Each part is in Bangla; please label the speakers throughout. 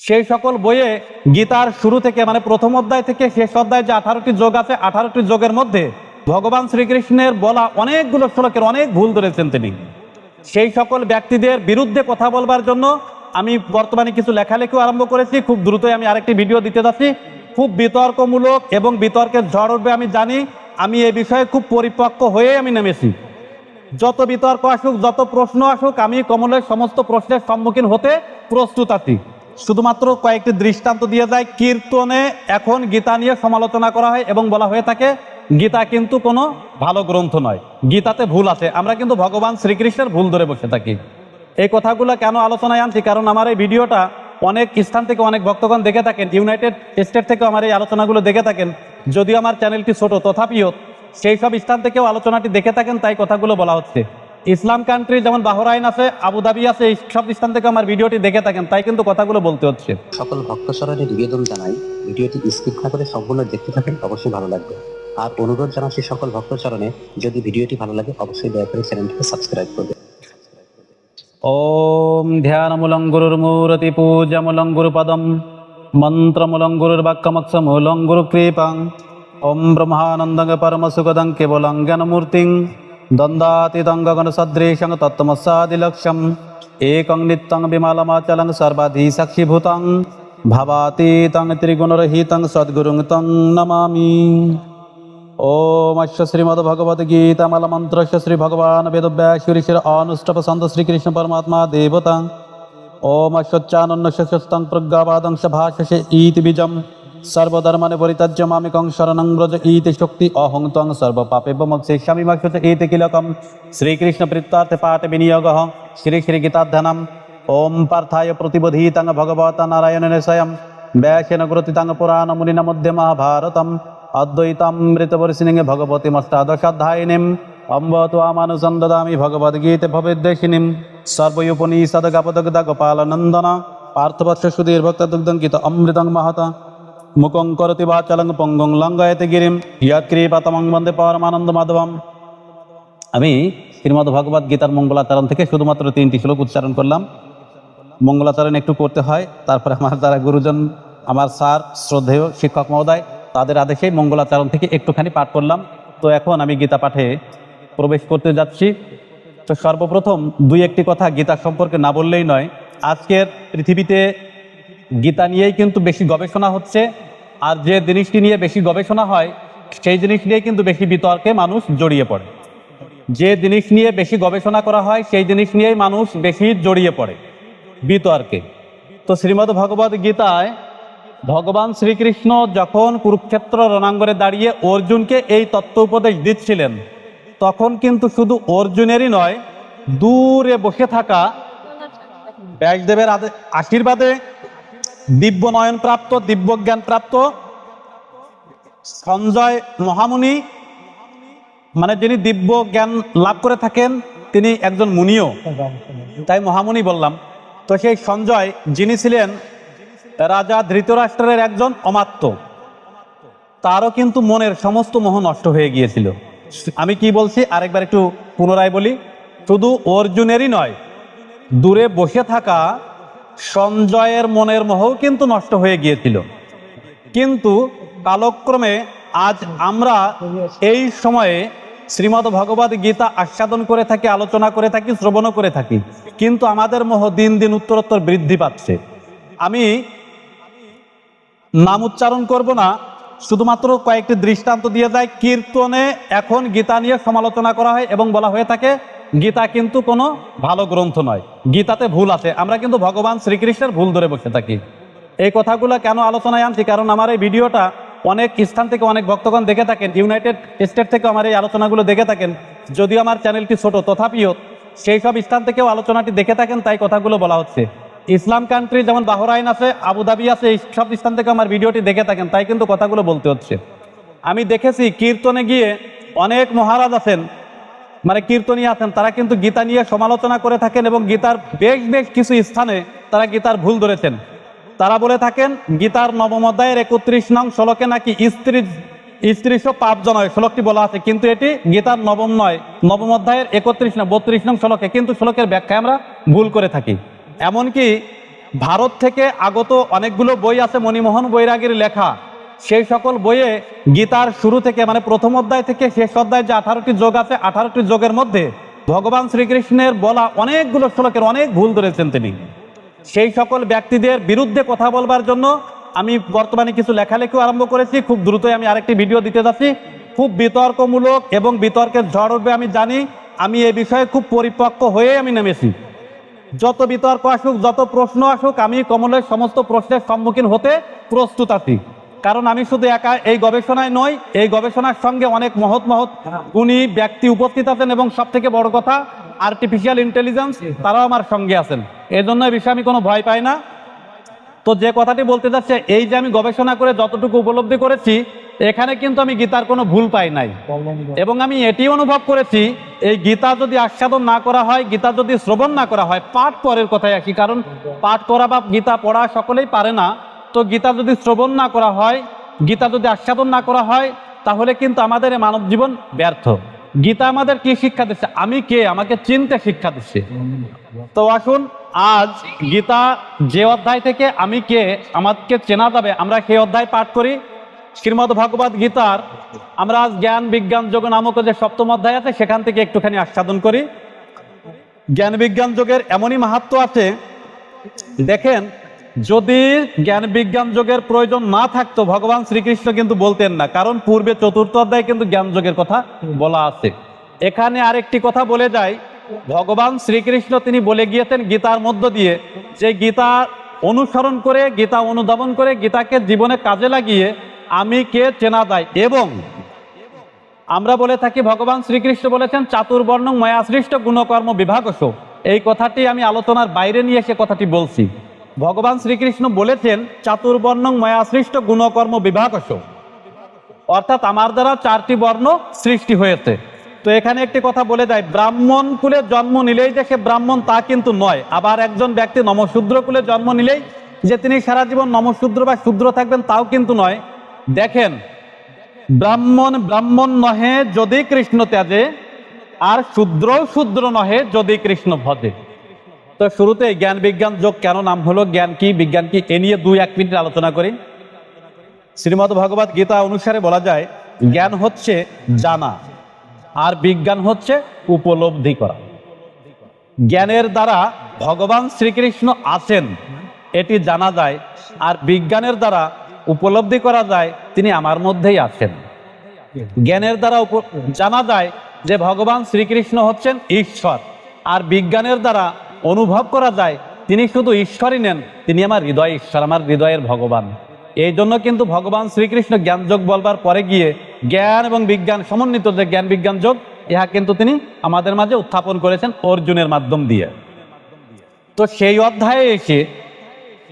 Speaker 1: সেই সকল বইয়ে গীতার শুরু থেকে মানে প্রথম অধ্যায় থেকে শেষ অধ্যায় যে আঠারোটি যোগ আছে, আঠারোটি যোগের মধ্যে ভগবান শ্রীকৃষ্ণের বলা অনেকগুলো শ্লোকের অনেক ভুল ধরেছেন তিনি। সেই সকল ব্যক্তিদের বিরুদ্ধে কথা বলবার জন্য আমি বর্তমানে কিছু লেখালেখিও আরম্ভ করেছি। খুব দ্রুতই আমি আরেকটি ভিডিও দিতে যাচ্ছি। খুব বিতর্কমূলক এবং বিতর্কের ঝড় উঠবে আমি জানি। আমি এই বিষয়ে খুব পরিপক্ক হয়ে আমি নেমেছি। যত বিতর্ক আসুক, যত প্রশ্ন আসুক, আমি কমলের সমস্ত প্রশ্নের সম্মুখীন হতে প্রস্তুত আছি। শুধুমাত্র কয়েকটি দৃষ্টান্ত দিয়ে যায়, কীর্তনে এখন গীতা নিয়ে সমালোচনা করা হয় এবং বলা হয়ে থাকে, গীতা কিন্তু কোনো ভালো গ্রন্থ নয়। গীতাতে ভুল আছে। আমরা কিন্তু ভগবান শ্রীকৃষ্ণের ভুল ধরে বসে থাকি। এই কথাগুলো কেন আলোচনায় আনছি? কারণ আমার এই ভিডিওটা অনেক স্থান থেকে অনেক ভক্তগণ দেখে থাকেন, ইউনাইটেড স্টেট থেকে আমার এই আলোচনাগুলো দেখে থাকেন। যদিও আমার চ্যানেলটি ছোট, তথাপিও সেই সব স্থান থেকেও আলোচনাটি দেখে থাকেন, তাই কথাগুলো বলা হচ্ছে। ইসলাম কান্ট্রি যেমন বাহরাইন আছে আবুধাবি আছে সব স্থান থেকে আমার ভিডিওটি দেখে থাকেন তাই কিন্তু কথাগুলো বলতে হচ্ছে।
Speaker 2: সকল ভক্ত সরণে নিবেদন জানাই ভিডিওটি স্কিপ না করে সম্পূর্ণ দেখতে থাকেন অবশ্যই ভালো লাগবে। আর অনুরোধ জানাচ্ছি সকল ভক্ত চরণে যদি ভিডিওটি ভালো লাগে অবশ্যই দয়া করে চ্যানেলটিকে সাবস্ক্রাইব করবে
Speaker 1: ওম ধ্যানমূলং গুরুর মূরতি পূজামূলং গুরুপদম মন্ত্রমূলং গুরুর বাক্যমক্ষমূলং গুরু কৃপাং ওম পরম সুগদং কেবলং জ্ঞানমূর্তিং। দ্বন্দ্বাতিদঙ্গগণসদৃশং তত্ত্বমসাদিলক্ষ্যম একং নিত্যং বিমালমাচলং সর্বাধিসাক্ষীভূতং ভাবাতীতং ত্রিগুণরহিতং সদ্গুরুং তং নমামি ওম অশ্ব শ্রীমদ্ভগবদ্গীতামলমন্ত্রশ শ্রীভগবান বেদব্যাসুরিশির অনুষ্টপ সন্ত শ্রীকৃষ্ণ পরমাত্মা দেবতা ওম অশ্বচ্চানন্যশস্তং প্রজ্ঞাবাদং সভাষসে ইতি বীজম সর্বধর্মানে পরিতাজ্য মামিকং শরণং ব্রজ ইতি শক্তি অহং তং সর্ব পাপে সর্বপাপে স্বামী স্বামীমাক্ষত ইতি কিলকম। শ্রীকৃষ্ণ বৃত্তার্থে পাঠ বিনিয়োগ। শ্রী শ্রী গীতাধ্যনম ওম পার্থায় প্রতিবোধীতং ভগবত নারায়ণ স্বয়ং। ব্যাসেন গুরুতিতং পুরাণ মুনিন মধ্যে মহাভারতম। অদ্বৈতামৃতবর্ষিণিং ভগবতীমষ্টাদশাধ্যায়িনীম অম্ব ত্বামানুসন দদামি ভগবদ্গীতে ভবেদ্দেশিনীম। সর্বয়োপনিষদ গপদগ্ধ গোপালনন্দন পার্থবৎস সুধীর ভক্তদুগ্ধঙ্কিত অমৃতং মহত। মুকং করতি বা চলং পঙ্গং লঙ্গায়তে গিরিম ইয়ৎক্রিপাতমং বন্দে পরমানন্দ মাধবম আমি শ্রীমদ ভগবত গীতার মঙ্গলাচরণ থেকে শুধুমাত্র তিনটি শ্লোক উচ্চারণ করলাম। মঙ্গলাচরণ একটু করতে হয়, তারপরে আমার যারা গুরুজন, আমার স্যার, শ্রদ্ধেয় শিক্ষক মহোদয়, তাদের আদেশে মঙ্গলাচরণ থেকে একটুখানি পাঠ করলাম। তো এখন আমি গীতা পাঠে প্রবেশ করতে যাচ্ছি। তো সর্বপ্রথম দুই একটি কথা গীতা সম্পর্কে না বললেই নয়। আজকের পৃথিবীতে গীতা নিয়েই কিন্তু বেশি গবেষণা হচ্ছে, আর যে জিনিসটি নিয়ে বেশি গবেষণা হয়, সেই জিনিস নিয়ে কিন্তু বেশি বিতর্কে মানুষ জড়িয়ে পড়ে। যে জিনিস নিয়ে বেশি গবেষণা করা হয়, সেই জিনিস নিয়েই মানুষ বেশি জড়িয়ে পড়ে, বিতর্কে। তো শ্রীমদ্ ভগবদ গীতায় ভগবান শ্রীকৃষ্ণ যখন কুরুক্ষেত্র রণাঙ্গরে দাঁড়িয়ে অর্জুনকে এই তত্ত্ব উপদেশ দিচ্ছিলেন, তখন কিন্তু শুধু অর্জুনেরই নয়, দূরে বসে থাকা ব্যাসদেবের আশীর্বাদে দিব্য নয়ন প্রাপ্ত দিব্য জ্ঞান প্রাপ্ত সঞ্জয় মহামুনি মানে যিনি দিব্য জ্ঞান লাভ করে থাকেন, তিনি একজন মুনিও। তাই মহামুনি বললাম, তো সেই সঞ্জয়, যিনি ছিলেন রাজা ধৃতরাষ্ট্রের একজন অমাত্য, তারও কিন্তু মনের সমস্ত মোহ নষ্ট হয়ে গিয়েছিল। আমি কি বলছি? আরেকবার একটু পুনরায় বলি, শুধু অর্জুনেরই নয়, দূরে বসে থাকা সঞ্জয়ের মনের মোহও কিন্তু নষ্ট হয়ে গিয়েছিল। কিন্তু কালক্রমে আজ আমরা এই সময়ে শ্রীমদ ভগবদ গীতা আস্বাদন করে থাকি, আলোচনা করে থাকি, শ্রবণও করে থাকি। কিন্তু আমাদের মোহ দিন দিন উত্তরোত্তর বৃদ্ধি পাচ্ছে। আমি নাম উচ্চারণ করব না, শুধুমাত্র কয়েকটি দৃষ্টান্ত দিয়ে যায়। কীর্তনে এখন গীতা নিয়ে সমালোচনা করা হয় এবং বলা হয়ে থাকে গীতা কিন্তু কোনো ভালো গ্রন্থ নয়। গীতাতে ভুল আছে। আমরা কিন্তু ভগবান শ্রীকৃষ্ণের ভুল ধরে বসে থাকি। এই কথাগুলো কেন আলোচনায় আনছি? কারণ আমার এই ভিডিওটা অনেক স্থান থেকে অনেক ভক্তগণ দেখে থাকেন, ইউনাইটেড স্টেট থেকে আমার এই আলোচনাগুলো দেখে থাকেন। যদিও আমার চ্যানেলটি ছোট তথাপিও সেই সব স্থান থেকেও আলোচনাটি দেখে থাকেন, তাই কথাগুলো বলা হচ্ছে। ইসলাম কান্ট্রি যেমন বাহরাইন আছে, আবুধাবি আছে, এই সব স্থান থেকে আমার ভিডিওটি দেখে থাকেন, তাই কিন্তু কথাগুলো বলতে হচ্ছে। আমি দেখেছি কীর্তনে গিয়ে অনেক মহারাজ আছেন মানে কীর্তনী আছেন, তারা কিন্তু গীতা নিয়ে সমালোচনা করে থাকেন এবং গীতার বেশ বেশ কিছু স্থানে তারা গীতার ভুল ধরেছেন। তারা বলে থাকেন, গীতার নবম অধ্যায়ের একত্রিশ নং শ্লোকে নাকি স্ত্রী স্ত্রীশ পাপ জনয় শ্লোকটি বলা আছে, কিন্তু এটি গীতার নবম নয়, নবম অধ্যায়ের একত্রিশ নং, বত্রিশ নং শ্লোকে কিন্তু শ্লোকের ব্যাখ্যায় আমরা ভুল করে থাকি। এমনকি ভারত থেকে আগত অনেকগুলো বই আছে, মণিমোহন বৈরাগীর লেখা। সেই সকল বইয়ে গীতার শুরু থেকে মানে প্রথম অধ্যায় থেকে শেষ অধ্যায় যে আঠারোটি যোগ আছে, আঠারোটি যোগের মধ্যে ভগবান শ্রীকৃষ্ণের বলা অনেকগুলো শ্লোকের অনেক ভুল ধরেছেন তিনি। সেই সকল ব্যক্তিদের বিরুদ্ধে কথা বলবার জন্য আমি বর্তমানে কিছু লেখালেখিও আরম্ভ করেছি। খুব দ্রুতই আমি আরেকটি ভিডিও দিতে যাচ্ছি। খুব বিতর্কমূলক এবং বিতর্কের ঝড় উঠবে আমি জানি। আমি এই বিষয়ে খুব পরিপক্ক হয়ে আমি নেমেছি। যত বিতর্ক আসুক, যত প্রশ্ন আসুক, আমি কমলের সমস্ত প্রশ্নের সম্মুখীন হতে প্রস্তুত আছি। কারণ আমি শুধু একা এই গবেষণায় নই, এই গবেষণার সঙ্গে অনেক মহৎ মহৎ গুণী ব্যক্তি উপস্থিত আছেন এবং সব থেকে বড় কথা আর্টিফিশিয়াল ইন্টেলিজেন্স তারাও আমার সঙ্গে আছেন। এই জন্য এই বিষয়ে আমি কোনো ভয় পাই না। তো যে কথাটি বলতে যাচ্ছে, এই যে আমি গবেষণা করে যতটুকু উপলব্ধি করেছি, এখানে কিন্তু আমি গীতার কোনো ভুল পাই নাই। এবং আমি এটি অনুভব করেছি, এই গীতা যদি আস্বাদন না করা হয়, গীতা যদি শ্রবণ না করা হয়, পাঠ পরের কথায় আসি। কারণ পাঠ করা বা গীতা পড়া সকলেই পারে না। তো গীতা যদি শ্রবণ না করা হয়, গীতা যদি আস্বাদন না করা হয়, তাহলে কিন্তু আমাদের মানব জীবন ব্যর্থ। গীতা আমাদের কি শিক্ষা দিচ্ছে আমি কে? আমাকে চিনতে শিক্ষা দিচ্ছে তো আসুন, আজ গীতা যে অধ্যায় থেকে আমি কে, আমাকে চেনা যাবে। আমরা সেই অধ্যায় পাঠ করি। শ্রীমদ ভগবত গীতার আমরা আজ জ্ঞান, বিজ্ঞান, যোগ নামক যে সপ্তম অধ্যায় আছে, সেখান থেকে একটুখানি আস্বাদন করি। জ্ঞান, বিজ্ঞান, যোগের এমনই মাহাত্ম আছে। দেখেন যদি জ্ঞান বিজ্ঞান যোগের প্রয়োজন না থাকতো, ভগবান শ্রীকৃষ্ণ কিন্তু বলতেন না। কারণ পূর্বে চতুর্থ অধ্যায়ে কিন্তু জ্ঞান যোগের কথা বলা আছে। এখানে আরেকটি কথা বলে যায় ভগবান শ্রীকৃষ্ণ তিনি বলে গিয়েছেন গীতার মধ্য দিয়ে যে গীতা অনুসরণ করে, গীতা অনুধাবন করে, গীতাকে জীবনে কাজে লাগিয়ে আমি কে চেনা যায়? এবং আমরা বলে থাকি, ভগবান শ্রীকৃষ্ণ বলেছেন, চাতুর্বর্ণ ময়াসৃষ্ট গুণকর্ম বিভাগস। এই কথাটি আমি আলোচনার বাইরে নিয়ে এসে কথাটি বলছি। ভগবান শ্রীকৃষ্ণ বলেছেন, চাতুর্বর্ণ ময়াসৃষ্ট গুণকর্ম বিভাগস। অর্থাৎ আমার দ্বারা চারটি বর্ণ সৃষ্টি হয়েছে। তো এখানে একটি কথা বলে যায় ব্রাহ্মণ কুলে জন্ম নিলেই যে সে ব্রাহ্মণ তা কিন্তু নয়। আবার একজন ব্যক্তি নমশূদ্র কুলে জন্ম নিলেই যে তিনি সারা জীবন নমশূদ্র বা শূদ্র থাকবেন তাও কিন্তু নয়। দেখেন, ব্রাহ্মণ ব্রাহ্মণ নহে যদি কৃষ্ণ ত্যাজে, আর শূদ্র শূদ্র নহে যদি কৃষ্ণ ভজে। তো শুরুতে জ্ঞান বিজ্ঞান যোগ কেন নাম হলো? জ্ঞান কি, বিজ্ঞান কি? এ নিয়ে দুই এক মিনিট আলোচনা করি। শ্রীমদ ভগবত গীতা অনুসারে বলা যায়, জ্ঞান হচ্ছে জানা আর বিজ্ঞান হচ্ছে উপলব্ধি করা। জ্ঞানের দ্বারা ভগবান শ্রীকৃষ্ণ আছেন, এটি জানা যায়, আর বিজ্ঞানের দ্বারা উপলব্ধি করা যায়, তিনি আমার মধ্যেই আছেন। জ্ঞানের দ্বারা জানা যায় যে ভগবান শ্রীকৃষ্ণ হচ্ছেন ঈশ্বর, আর বিজ্ঞানের দ্বারা অনুভব করা যায়, তিনি শুধু ঈশ্বরই নেন, তিনি আমার হৃদয় ঈশ্বর, আমার হৃদয়ের ভগবান। এই জন্য কিন্তু ভগবান শ্রীকৃষ্ণ জ্ঞানযোগ বলবার পরে গিয়ে জ্ঞান এবং বিজ্ঞান সমন্বিত যে জ্ঞান বিজ্ঞান যোগ, ইহা কিন্তু তিনি আমাদের মাঝে উত্থাপন করেছেন অর্জুনের মাধ্যম দিয়ে। তো সেই অধ্যায়ে এসে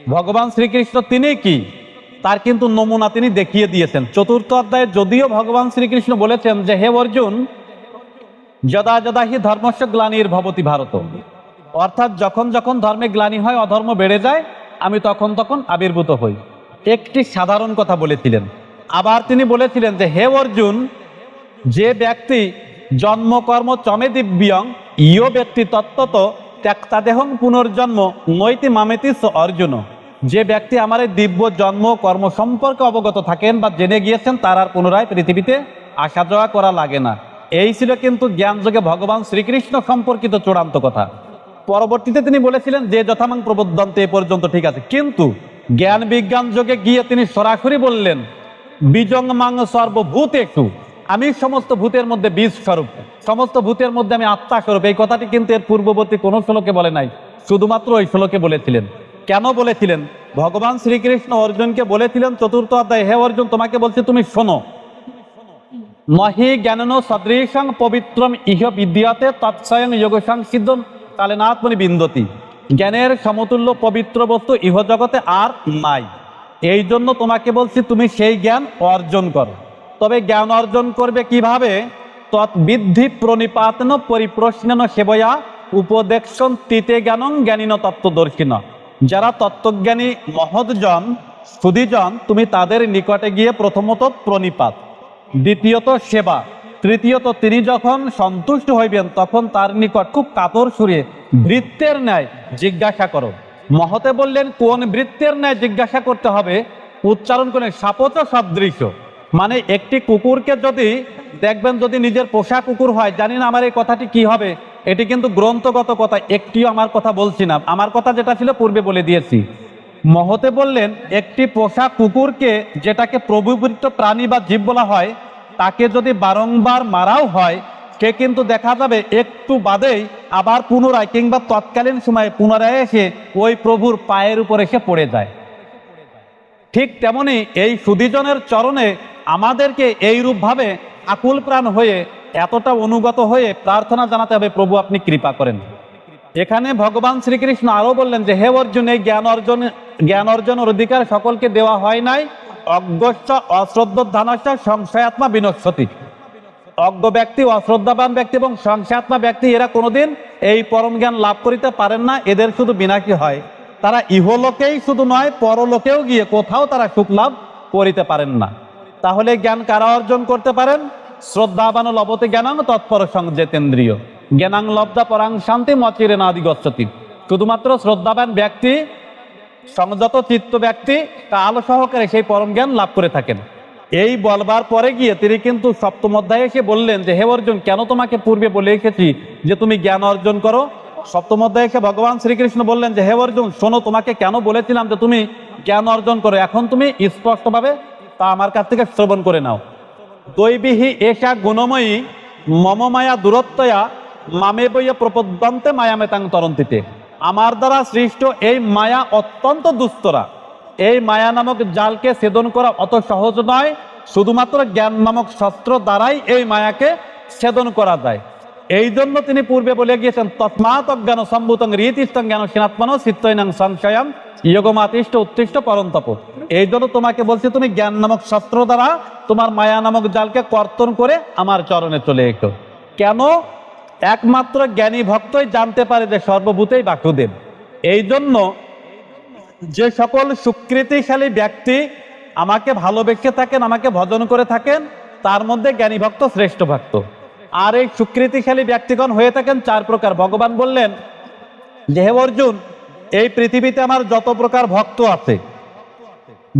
Speaker 1: ভগবান শ্রীকৃষ্ণ তিনি কি, তার কিন্তু নমুনা তিনি দেখিয়ে দিয়েছেন। চতুর্থ অধ্যায়ে যদিও ভগবান শ্রীকৃষ্ণ বলেছেন যে, হে অর্জুন, যদা যদা হি ধর্মস্য গ্লানির ভবতি ভারত। অর্থাৎ যখন যখন ধর্মে গ্লানি হয়, অধর্ম বেড়ে যায়, আমি তখন তখন আবির্ভূত হই। একটি সাধারণ কথা বলেছিলেন। আবার তিনি বলেছিলেন যে, হে অর্জুন, যে ব্যক্তি জন্মকর্ম চমে দিব্যং, ইয় ব্যক্তি তত্ত্বত ত্যক্তা দেহং পুনর্জন্ম, নৈতি মামেতি অর্জুন। যে ব্যক্তি আমার এই দিব্য জন্ম কর্ম সম্পর্কে অবগত থাকেন বা জেনে গিয়েছেন, তার আর পুনরায় পৃথিবীতে আসা যাওয়া করা লাগে না। এই ছিল কিন্তু জ্ঞান যোগে ভগবান শ্রীকৃষ্ণ সম্পর্কিত চূড়ান্ত কথা। পরবর্তীতে তিনি বলেছিলেন যে যথামাং প্রবদ্ধন্তে এ পর্যন্ত ঠিক আছে। কিন্তু জ্ঞান বিজ্ঞান যোগে গিয়ে তিনি সরাসরি বললেন, বীজং মাং সর্বভূত একটু। আমি সমস্ত ভূতের মধ্যে বীজ স্বরূপ। সমস্ত ভূতের মধ্যে আমি আত্মা স্বরূপ। এই কথাটি কিন্তু এর পূর্ববর্তী কোনো শ্লোকে বলে নাই, শুধুমাত্র ওই শ্লোকে বলেছিলেন। কেন বলেছিলেন? ভগবান শ্রীকৃষ্ণ অর্জুনকে বলেছিলেন, চতুর্থ অধ্যায়, হে অর্জুন, তোমাকে বলছি, তুমি শোনো। মহি জ্ঞানন সদৃশং পবিত্রম ইহ বিদ্যাতে তৎস্বয়ং যোগসং সিদ্ধম। কালেনাত্মনি বিন্দতি। জ্ঞানের সমতুল্য পবিত্র বস্তু ইহ জগতে আর নাই। এই জন্য তোমাকে বলছি, তুমি সেই জ্ঞান অর্জন করো। তবে জ্ঞান অর্জন করবে কীভাবে? তৎবিদ্ধি প্রণিপাতন পরিপ্রশ্নন সেবয়া উপদেশন তিতে জ্ঞানং জ্ঞানীন তত্ত্বদর্শিন। যারা তত্ত্বজ্ঞানী, মহৎজন সুদীজন তুমি তাদের নিকটে গিয়ে প্রথমত প্রণিপাত। দ্বিতীয়ত সেবা। তৃতীয়ত তিনি যখন সন্তুষ্ট হইবেন, তখন তার নিকট খুব কাতর সুরে, বৃত্তের ন্যায় জিজ্ঞাসা করো। মহতে বললেন, কোন বৃত্তের ন্যায় জিজ্ঞাসা করতে হবে? উচ্চারণ করে সাপত সদৃশ্য। মানে একটি কুকুরকে যদি দেখবেন, যদি নিজের পোষা কুকুর হয়, জানি না আমার এই কথাটি কি হবে। এটি কিন্তু গ্রন্থগত কথা, একটিও আমার কথা বলছি না। আমার কথা যেটা ছিল, পূর্বে বলে দিয়েছি। মহতে বললেন, একটি পোষা কুকুরকে, যেটাকে প্রভুবৃত্ত প্রাণী বা জীব বলা হয় তাকে যদি বারংবার মারাও হয়, সে কিন্তু দেখা যাবে একটু বাদেই আবার পুনরায় কিংবা তৎকালীন সময়ে পুনরায় এসে ওই প্রভুর পায়ের উপর এসে পড়ে যায়। ঠিক তেমনি এই সুদীজনের চরণে আমাদেরকে এইরূপভাবে আকুল প্রাণ হয়ে এতটা অনুগত হয়ে প্রার্থনা জানাতে হবে, প্রভু, আপনি কৃপা করেন। এখানে ভগবান শ্রীকৃষ্ণ আরও বললেন যে, হে অর্জুন, এই জ্ঞান অর্জন, জ্ঞান অর্জনের অধিকার সকলকে দেওয়া হয় নাই। অজ্ঞশ্চ অশ্রদ্ধানশ্চ সংশয়াত্মা বিনশ্বতী। অজ্ঞ ব্যক্তি, অশ্রদ্ধাবান ব্যক্তি এবং সংশয়াত্মা ব্যক্তি এরা কোনোদিন এই পরম জ্ঞান লাভ করিতে পারেন না, এদের শুধু বিনাশী হয়। তারা ইহলোকেই শুধু নয়, পরলোকেও গিয়ে কোথাও তারা সুখ লাভ করিতে পারেন না। তাহলে জ্ঞান কারা অর্জন করতে পারেন? শ্রদ্ধাবান লবতে জ্ঞানাং তৎপর সংজেতেন্দ্রিয় জ্ঞানাং লব্ধা পরাং শান্তি মচিরে নাদি গচ্ছতি শুধুমাত্র শ্রদ্ধাবান ব্যক্তি সংযত চিত্ত ব্যক্তি, তা আলো সহকারে সেই পরম জ্ঞান লাভ করে থাকেন। এই বলবার পরে গিয়ে তিনি কিন্তু সপ্তম অধ্যায়ে এসে বললেন যে, হে অর্জুন, কেন তোমাকে পূর্বে বলে এসেছি যে তুমি জ্ঞান অর্জন করো? সপ্তম অধ্যায়ে এসে ভগবান শ্রীকৃষ্ণ বললেন যে, হে অর্জুন, শোনো, তোমাকে কেন বলেছিলাম যে তুমি জ্ঞান অর্জন করো? এখন তুমি স্পষ্টভাবে তা আমার কাছ থেকে শ্রবণ করে নাও। দৈবিহি এষা গুণময়ী মম মায়া দূরত্বয়া মামে বইয়া প্রপদ্যন্তে মায়ামেতাং তরন্তিতে। আমার দ্বারা সৃষ্ট এই মায়া অত্যন্ত দুস্তরা। এই মায়া নামক জালকে ছেদন করা অত সহজ নয়, শুধুমাত্র জ্ঞান নামক শস্ত্র দ্বারাই এই মায়াকে ছেদন করা যায়। এই জন্য তিনি পূর্বে বলে গিয়েছেন, তৎমাত অজ্ঞান সম্ভূতং রীতিস্তং জ্ঞান সিনাত্মন চিত্তৈনাং সংশয়ম ইয়োগমাতিষ্ঠ উত্তিষ্ট পরন্তপ। এই জন্য তোমাকে বলছি, তুমি জ্ঞান নামক শস্ত্র দ্বারা তোমার মায়া নামক জালকে কর্তন করে আমার চরণে চলে এসো। কেন? একমাত্র জ্ঞানী ভক্তই জানতে পারে যে সর্বভূতেই বাসুদেব। এই জন্য যে সকল সুকৃতিশালী ব্যক্তি আমাকে ভালোবেসে থাকেন, আমাকে ভজন করে থাকেন, তার মধ্যে জ্ঞানী ভক্ত শ্রেষ্ঠ ভক্ত। আর এই সুকৃতিশালী ব্যক্তিগণ হয়ে থাকেন চার প্রকার। ভগবান বললেন যে অর্জুন, এই পৃথিবীতে আমার যত প্রকার ভক্ত আছে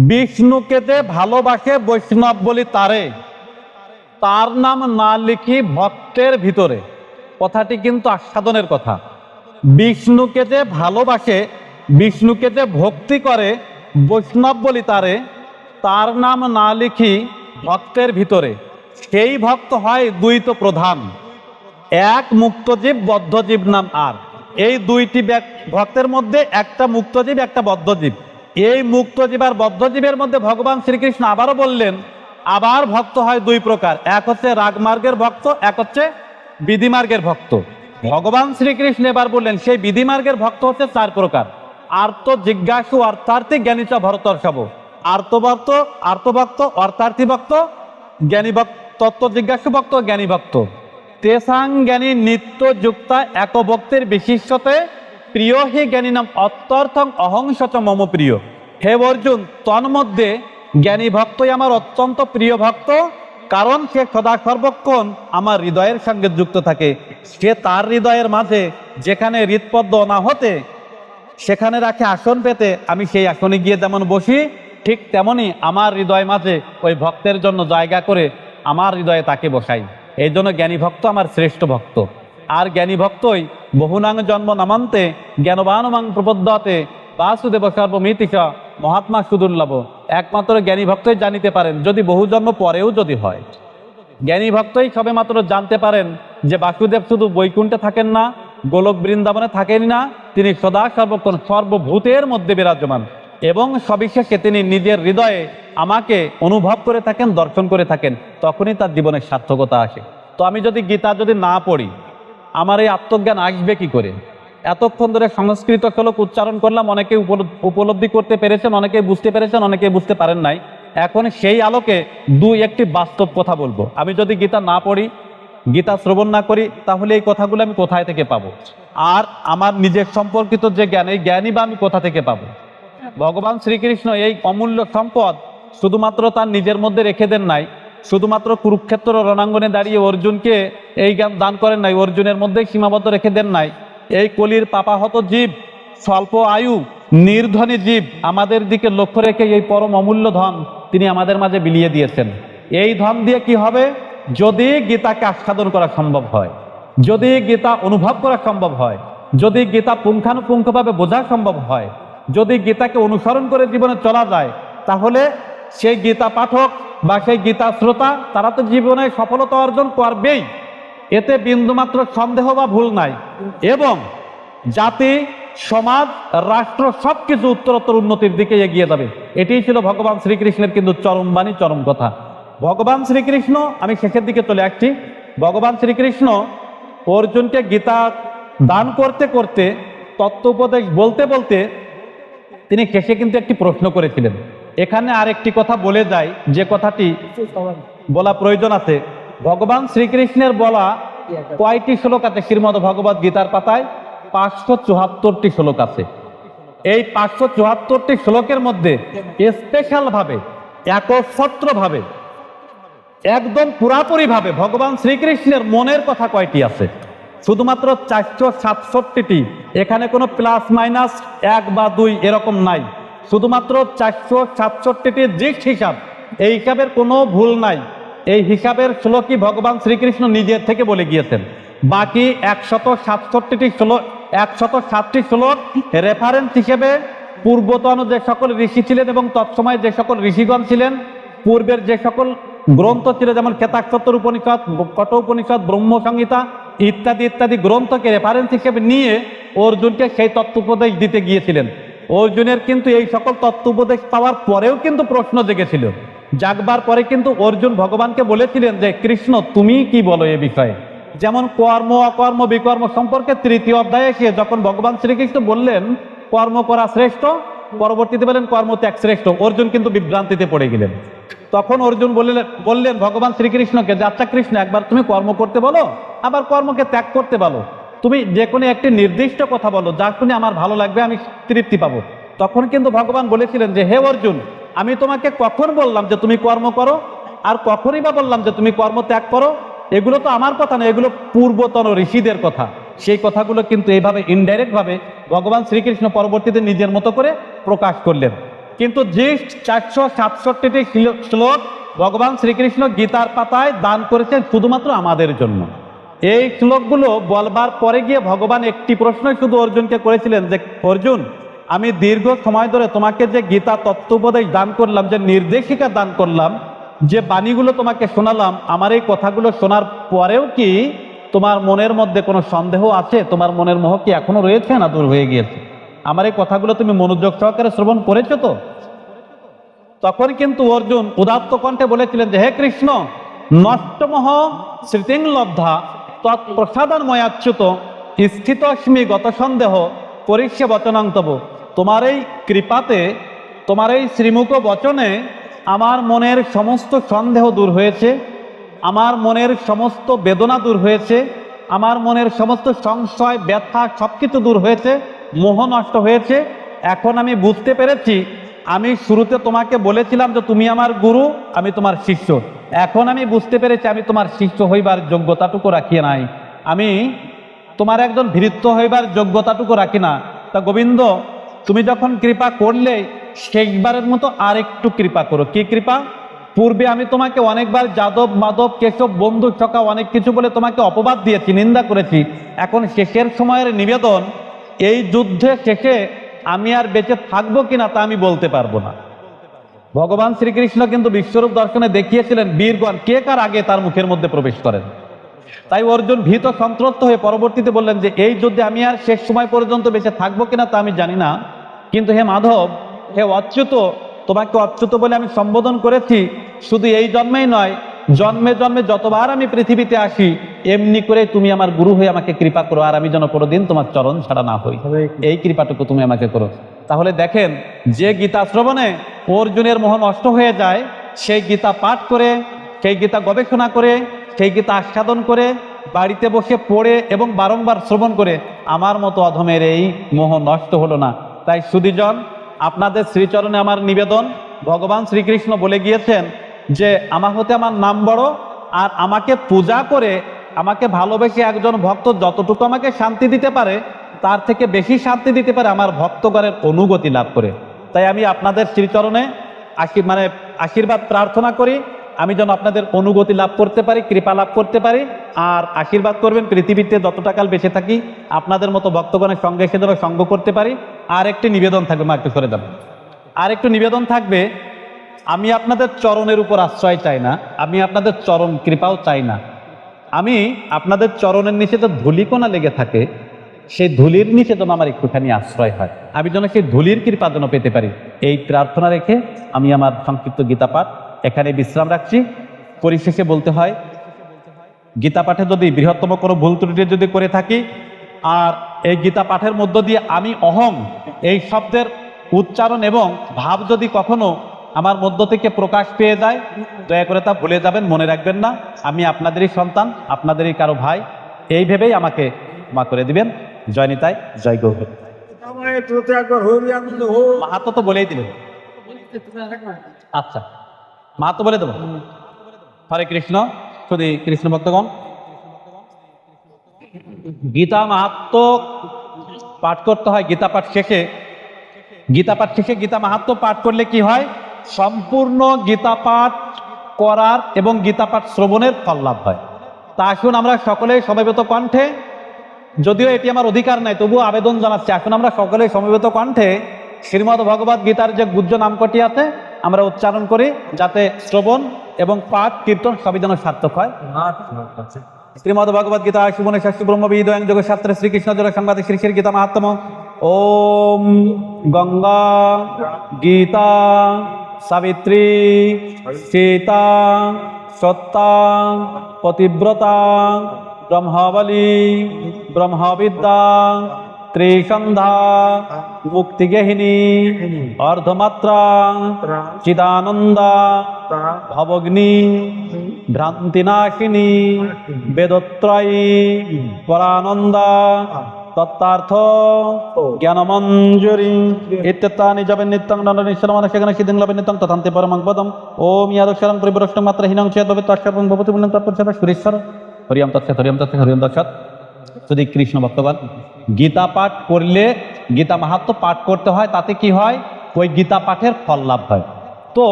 Speaker 1: বিষ্ণুকে যে ভালোবাসে বৈষ্ণব বলি তারে। তার নাম না লিখি ভক্তের ভিতরে। কথাটি কিন্তু আস্বাদনের কথা। বিষ্ণুকে যে ভালোবাসে, বিষ্ণুকে যে ভক্তি করে, বৈষ্ণব বলি তারে, তার নাম না লিখি ভক্তের ভিতরে। সেই ভক্ত হয় দুই তো প্রধান। এক মুক্তজীব, বদ্ধজীব নাম আর। এই দুইটি ভক্তের মধ্যে একটা মুক্তজীব, একটা বদ্ধজীব। এই মুক্তজীব আর বদ্ধজীবের মধ্যে ভগবান শ্রীকৃষ্ণ আবারও বললেন, আবার ভক্ত হয় দুই প্রকার। এক হচ্ছে রাগমার্গের ভক্ত, এক হচ্ছে বিধিমার্গের ভক্ত। ভগবান শ্রীকৃষ্ণ এবার বললেন, সেই বিধিমার্গের ভক্ত হচ্ছে চার প্রকার। আর্ত জিজ্ঞাসু, অর্থার্থী, জ্ঞানীচ ভরতর্ষব আর্তভক্ত আর্তভক্ত অর্থার্থী ভক্ত জ্ঞানী ভক্ত তত্ত্ব জিজ্ঞাসু ভক্ত জ্ঞানী ভক্ত তেসাং জ্ঞানী নিত্য যুক্তা এক ভক্তের বিশিষ্টতে প্রিয় হে জ্ঞানী নাম অত্যর্থং অহংসচ মম প্রিয়। হে অর্জুন, তন্মধ্যে জ্ঞানী ভক্তই আমার অত্যন্ত প্রিয় ভক্ত। কারণ সে সদা সর্বক্ষণ আমার হৃদয়ের সঙ্গে যুক্ত থাকে। সে তার হৃদয়ের মাঝে যেখানে হৃদপদ্ম না হতে, সেখানে রাখে আসন পেতে, আমি সেই আসনে গিয়ে যেমন বসি, ঠিক তেমনি আমার হৃদয় মাঝে ওই ভক্তের জন্য জায়গা করে আমার হৃদয়ে তাকে বসাই। এই জন্য জ্ঞানী ভক্ত আমার শ্রেষ্ঠ ভক্ত। আর জ্ঞানী ভক্তই বহুনাং জন্ম নামান্তে, জ্ঞানবানমাং প্রপদ্যতে, বাসুদেব সর্বমিতিক মহাত্মা সুদুর্লভ একমাত্র জ্ঞানী ভক্তই জানিতে পারেন, যদি বহু জন্ম পরেও যদি হয়। জ্ঞানী ভক্তই সবে মাত্র জানতে পারেন যে বাসুদেব শুধু বৈকুণ্ঠে থাকেন না, গোলক বৃন্দাবনে থাকেন না, তিনি সদা সর্বক্ষণ সর্বভূতের মধ্যে বিরাজমান এবং সবিশেষে তিনি নিজের হৃদয়ে আমাকে অনুভব করে থাকেন, দর্শন করে থাকেন, তখনই তার জীবনের সার্থকতা আসে। তো আমি যদি গীতা যদি না পড়ি, আমার এই আত্মজ্ঞান আসবে কি করে? এতক্ষণ ধরে সংস্কৃত শ্লোক উচ্চারণ করলাম, অনেকে উপল- উপলব্ধি করতে পেরেছেন অনেকে বুঝতে পেরেছেন অনেকে বুঝতে পারেন নাই। এখন সেই আলোকে দুই একটি বাস্তব কথা বলব। আমি যদি গীতা না পড়ি, গীতা শ্রবণ না করি, তাহলে এই কথাগুলো আমি কোথায় থেকে পাবো? আর আমার নিজের সম্পর্কিত যে জ্ঞান, এই জ্ঞানই বা আমি কোথা থেকে পাবো? ভগবান শ্রীকৃষ্ণ এই অমূল্য সম্পদ শুধুমাত্র তার নিজের মধ্যে রেখে দেন নাই, শুধুমাত্র কুরুক্ষেত্র রণাঙ্গনে দাঁড়িয়ে অর্জুনকে এই জ্ঞান দান করেন নাই, অর্জুনের মধ্যেই সীমাবদ্ধ রেখে দেন নাই। এই কলির পাপাহত জীব, স্বল্প আয়ু, নির্ধনী জীব, আমাদের দিকে লক্ষ্য রেখে এই পরম অমূল্য ধন তিনি আমাদের মাঝে বিলিয়ে দিয়েছেন। এই ধন দিয়ে কি হবে? যদি গীতাকে আস্বাদন করা সম্ভব হয়, যদি গীতা অনুভব করা সম্ভব হয়, যদি গীতা পুঙ্খানুপুঙ্খভাবে বোঝা সম্ভব হয়, যদি গীতাকে অনুসরণ করে জীবনে চলা যায়, তাহলে সেই গীতা পাঠক বা সেই গীতা শ্রোতা, তারা তো জীবনে সফলতা অর্জন করবেই। এতে বিন্দুমাত্র সন্দেহ বা ভুল নাই। এবং জাতি, সমাজ, রাষ্ট্র সবকিছু উত্তরোত্তর উন্নতির দিকে এগিয়ে যাবে। এটাই ছিল ভগবান শ্রীকৃষ্ণের কিন্তু চরম বাণী চরম কথা। ভগবান শ্রীকৃষ্ণ, আমি শেষের দিকে চলে আসছি। ভগবান শ্রীকৃষ্ণ অর্জুনকে গীতা দান করতে করতে, তত্ত্ব উপদেশ বলতে বলতে তিনি শেষে কিন্তু একটি প্রশ্ন করেছিলেন। এখানে আরেকটি কথা বলে যায়, যে কথাটি বলা প্রয়োজন আছে। ভগবান শ্রীকৃষ্ণের বলা কয়টি শ্লোক আছে? শ্রীমদ ভগবত গীতার পাতায় পাঁচশো চুহাত্তরটি শ্লোক আছে। এই পাঁচশো চুহাত্তরটি শ্লোকের মধ্যে স্পেশাল ভাবে একচ্ছত্র ভাবে একদম পুরাপুরি ভাবে ভগবান শ্রীকৃষ্ণের মনের কথা কয়টি আছে? শুধুমাত্র চারশো সাতষট্টিটি। এখানে কোনো প্লাস মাইনাস এক বা দুই এরকম নাই। শুধুমাত্র চারশো সাতষট্টিটি দৃষ্ট হিসাব। এই হিসাবের কোনো ভুল নাই। এই হিসাবের শ্লোকই ভগবান শ্রীকৃষ্ণ নিজের থেকে বলে গিয়েছেন। বাকি একশত সাতষট্টিটি শ্লোক একশত সাতটি শ্লোক রেফারেন্স হিসেবে পূর্বতন যে সকল ঋষি ছিলেন এবং তৎসময় যে সকল ঋষিগণ ছিলেন, পূর্বের যে সকল গ্রন্থ ছিল যেমন কেতাক্ষত্তর উপনিষদ, কট উপনিষদ, ব্রহ্মসংহিতা ইত্যাদি ইত্যাদি গ্রন্থকে রেফারেন্স হিসেবে নিয়ে অর্জুনকে সেই তত্ত্বোপদেশ দিতে গিয়েছিলেন। অর্জুনের কিন্তু এই সকল তত্ত্বোপদেশ পাওয়ার পরেও কিন্তু প্রশ্ন জেগেছিল। জাগবার পরে কিন্তু অর্জুন ভগবানকে বলেছিলেন যে, কৃষ্ণ, তুমি কি বলো এ বিষয়ে? যেমন কর্ম, অকর্ম, বিকর্ম সম্পর্কে তৃতীয় অধ্যায়ে এসে যখন ভগবান শ্রীকৃষ্ণ বললেন, কর্ম করা শ্রেষ্ঠ, পরবর্তীতে বলেন কর্ম ত্যাগ শ্রেষ্ঠ। অর্জুন কিন্তু বিভ্রান্তিতে পড়ে গেলেন। তখন অর্জুন বললেন বললেন ভগবান শ্রীকৃষ্ণকে যে আচ্ছা কৃষ্ণ, একবার তুমি কর্ম করতে বলো, আবার কর্মকে ত্যাগ করতে বলো। তুমি যে কোনো একটি নির্দিষ্ট কথা বলো, যা শুনে আমার ভালো লাগবে, আমি তৃপ্তি পাবো। তখন কিন্তু ভগবান বলেছিলেন যে, হে অর্জুন আমি তোমাকে কখন বললাম যে তুমি কর্ম করো? আর কখনই বা বললাম যে তুমি কর্ম ত্যাগ করো? এগুলো তো আমার কথা না এগুলো পূর্বতন ঋষিদের কথা। সেই কথাগুলো কিন্তু এইভাবে ইনডাইরেক্ট ভাবে ভগবান শ্রীকৃষ্ণ পরবর্তীতে নিজের মতো করে প্রকাশ করলেন। কিন্তু যে চারশো সাতষট্টিটি শ্লোক ভগবান শ্রীকৃষ্ণ গীতার পাতায় দান করেছেন শুধুমাত্র আমাদের জন্য। এই শ্লোকগুলো বলবার পরে গিয়ে ভগবান একটি প্রশ্নই শুধু অর্জুনকে করেছিলেন যে, অর্জুন আমি দীর্ঘ সময় ধরে তোমাকে যে গীতা তত্ত্বোপদেশ দান করলাম, যে নির্দেশিকা দান করলাম, যে বাণীগুলো তোমাকে শোনালাম, আমার এই কথাগুলো শোনার পরেও কি তোমার মনের মধ্যে কোনো সন্দেহ আছে? তোমার মনের মোহ কি এখনও রয়েছে না দূর হয়ে গিয়েছে? আমার এই কথাগুলো তুমি মনোযোগ সহকারে শ্রবণ করেছ তো? তখন কিন্তু অর্জুন উদাত্ত কণ্ঠে বলেছিলেন যে, হে কৃষ্ণ, নষ্টমহ স্মৃতিং লব্ধা ময়াচ্যুত স্থিতস্মি গত সন্দেহ পরিষ্য বচনান্তব তোমার এই কৃপাতে তোমার এই শ্রীমুখ বচনে আমার মনের সমস্ত সন্দেহ দূর হয়েছে, আমার মনের সমস্ত বেদনা দূর হয়েছে, আমার মনের সমস্ত সংশয়, ব্যথা সবকিছু দূর হয়েছে, মোহ নষ্ট হয়েছে। এখন আমি বুঝতে পেরেছি, আমি শুরুতে তোমাকে বলেছিলাম যে তুমি আমার গুরু, আমি তোমার শিষ্য। এখন আমি বুঝতে পেরেছি আমি তোমার শিষ্য হইবার যোগ্যতাটুকু রাখি নাই। আমি তোমার একজন ভৃত্য হইবার যোগ্যতাটুকু রাখি না। তা গোবিন্দ তুমি যখন কৃপা করলে, শেষবারের মতো আর একটু কৃপা করো। কি কৃপা? পূর্বে আমি তোমাকে অনেকবার যাদব মাধব কেশব, বন্ধু সকা অনেক কিছু বলে তোমাকে অপবাদ দিয়েছি, নিন্দা করেছি। এখন শেষের সময়ের নিবেদন, এই যুদ্ধে শেষে আমি আর বেঁচে থাকব কিনা তা আমি বলতে পারব না। ভগবান শ্রীকৃষ্ণ কিন্তু বিশ্বরূপ দর্শনে দেখিয়েছিলেন, বীরগণ, কে কার আগে তার মুখের মধ্যে প্রবেশ করেন? তাই অর্জুন ভীত, সন্ত্রস্ত হয়ে পরবর্তীতে বললেন যে, এই যুদ্ধে আমি আর শেষ সময় পর্যন্ত বেঁচে থাকব কিনা তা আমি জানি না। কিন্তু হে মাধব হে অচ্যুত তোমাকে অচ্যুত বলে আমি সম্বোধন করেছি। শুধু এই জন্মেই নয় জন্মে জন্মে যতবার আমি পৃথিবীতে আসি এমনি করে তুমি আমার গুরু হয়ে আমাকে কৃপা করো আর আমি যেন কোনোদিন তোমার চরণ ছাড়া না হই। এই কৃপাটুকু তুমি আমাকে করো। তাহলে দেখেন যে গীতা শ্রবণে অর্জুনের মোহ নষ্ট হয়ে যায় সেই গীতা পাঠ করে সেই গীতা গবেষণা করে সেই গীতা আস্বাদন করে বাড়িতে বসে পড়ে এবং বারংবার শ্রবণ করে আমার মতো অধমের এই মোহ নষ্ট হলো না। তাই সুদীজন আপনাদের শ্রীচরণে আমার নিবেদন। ভগবান শ্রীকৃষ্ণ বলে গিয়েছেন যে, আমার হতে আমার নাম বড়, আর আমাকে পূজা করে আমাকে ভালোবেসে একজন ভক্ত যতটুকু আমাকে শান্তি দিতে পারে, তার থেকে বেশি শান্তি দিতে পারে আমার ভক্তগণের অনুগতি লাভ করে। তাই আমি আপনাদের শ্রীচরণে আশী মানে আশীর্বাদ প্রার্থনা করি। আমি যেন আপনাদের অনুগতি লাভ করতে পারি, কৃপা লাভ করতে পারি, আর আশীর্বাদ করবেন, পৃথিবীতে যতটা কাল বেঁচে থাকি, আপনাদের মতো ভক্তগণের সঙ্গে এসে যেন সঙ্গ করতে পারি। আর একটি নিবেদন থাকবে, মা একটু সরে যাবেন। আর একটু নিবেদন থাকবে, আমি আপনাদের চরণের উপর আশ্রয় চাই না, আমি আপনাদের চরণ কৃপাও চাই না। আমি আপনাদের চরণের নিচে তো ধুলিকোনা লেগে থাকে, সেই ধুলির নিচে যেন আমার একটুখানি আশ্রয় হয়। আমি যেন সেই ধুলির কৃপা যেন পেতে পারি। এই প্রার্থনা রেখে আমি আমার সংক্ষিপ্ত গীতা পাঠ এখানে বিশ্রাম রাখছি। পরিশেষে বলতে হয় গীতা পাঠে যদি বৃহত্তম কোনো ভুল ত্রুটি যদি করে থাকি আর এই গীতা পাঠের মধ্য দিয়ে আমি অহং এই শব্দের উচ্চারণ এবং ভাব যদি কখনো আমার মধ্য থেকে প্রকাশ পেয়ে যায় দয়া করে তা ভুলে যাবেন মনে রাখবেন না। আমি আপনাদেরই সন্তান আপনাদেরই কারও ভাই। এই ভেবেই আমাকে মা করে দিবেন। জয় নিতাই জয় গৌর। মাহাতো তো বলেই দিলেন। আচ্ছা। মাহাতো বলে দেবো। হরে কৃষ্ণ, শুধু কৃষ্ণ ভক্তগণ। গীতা মাহাত্ম পাঠ করতে হয়, গীতা পাঠ শেষে। গীতা পাঠ শেষে গীতা মাহাত্ম পাঠ করলে কি হয়? সম্পূর্ণ গীতা পাঠ করার এবং গীতা পাঠ শ্রবণের ফল লাভ হয়। তা আসুন আমরা সকলে সমবেত কণ্ঠে, যদিও এটি আমার অধিকার নাই, তবুও আবেদন জানাচ্ছি, এখন আমরা সকলে সমবেত কণ্ঠে শ্রীমদ ভগবত গীতার যে গুজ্জ নামকটি আছে আমরা উচ্চারণ করি যাতে শ্রবণ এবং পাঠ, কীর্তন সবই যেন সার্থক হয়। শ্রীমদ ভগবত গীতা সুবনে শাস্ত্রী ব্রহ্মবিদ যোগ শাস্ত্রে শ্রীকৃষ্ণ যোগ সংবাদ শ্রী শ্রী গীতা মাহাত্ম ওম গঙ্গা গীতা সাবিত্রী সীতা সত্তা পতিব্রতা ব্রহ্মাবলী ব্রহ্মবিদ্যা ত্রিসন্ধ্যা মুক্তিগেহিনী অর্ধমাত্রা চিদানন্দা ভবগ্নি ভ্রান্তিনাশিনী বেদত্রয়ী পরানন্দা তত্ত্বার্থ জ্ঞানমঞ্জুরি ইত্যত্তানি যাবেন নিত্যং নন্দনিশ্বর মানে সেখানে সিদ্ধিং লাভেন নিত্যং তথান্তে পরমং পদম ওম ইয়াদক্ষরং পরিবরষ্ট মাত্র হীনং চেদ ভবে তস্যর্বং ভবতি মূল্যং তৎপরসেব সুরেশ্বর হরিয়ম তৎসৎ হরিয়ম তৎসৎ হরিয়ম তৎসৎ যদি কৃষ্ণ গীতা পাঠ করলে, গীতা মাহাত্ম পাঠ করতে হয়, তাতে কি হয়? ওই গীতা পাঠের ফল লাভ হয়। তো,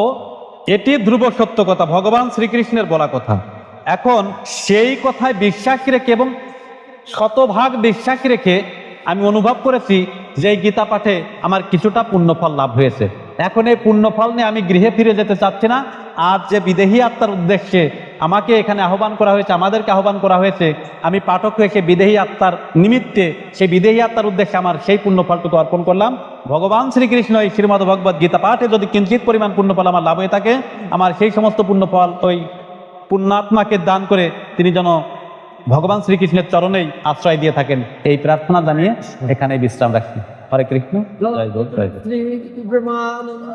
Speaker 1: এটি ধ্রুব সত্য কথা, ভগবান শ্রীকৃষ্ণের বলা কথা। এখন, সেই কথায় বিশ্বাস রেখে এবং শতভাগ বিশ্বাস রেখে আমি অনুভব করেছি যে এই গীতা পাঠে আমার কিছুটা পুণ্যফল লাভ হয়েছে। এখন এই পুণ্যফল নিয়ে আমি গৃহে ফিরে যেতে চাচ্ছি না। আজ যে বিদেহী আত্মার উদ্দেশ্যে আমাকে এখানে আহ্বান করা হয়েছে আমাদেরকে আহ্বান করা হয়েছে আমি পাঠক হয়ে সে বিদেহী আত্মার নিমিত্তে সেই বিদেহী আত্মার উদ্দেশ্যে আমার সেই পুণ্যফলটুকু অর্পণ করলাম। ভগবান শ্রীকৃষ্ণ এই শ্রীমদ ভগবত গীতা পাঠে যদি কিঞ্চিত পরিমাণ পুণ্যফল আমার লাভ হয়ে থাকে আমার সেই সমস্ত পুণ্যফল ওই পুণ্যাত্মাকে দান করে তিনি যেন ভগবান শ্রীকৃষ্ণের চরণেই আশ্রয় দিয়ে থাকেন। এই প্রার্থনা জানিয়ে এখানে বিশ্রাম রাখছি। হরে কৃষ্ণ। জয় জয়
Speaker 3: শ্রী ব্রহ্মানন্দ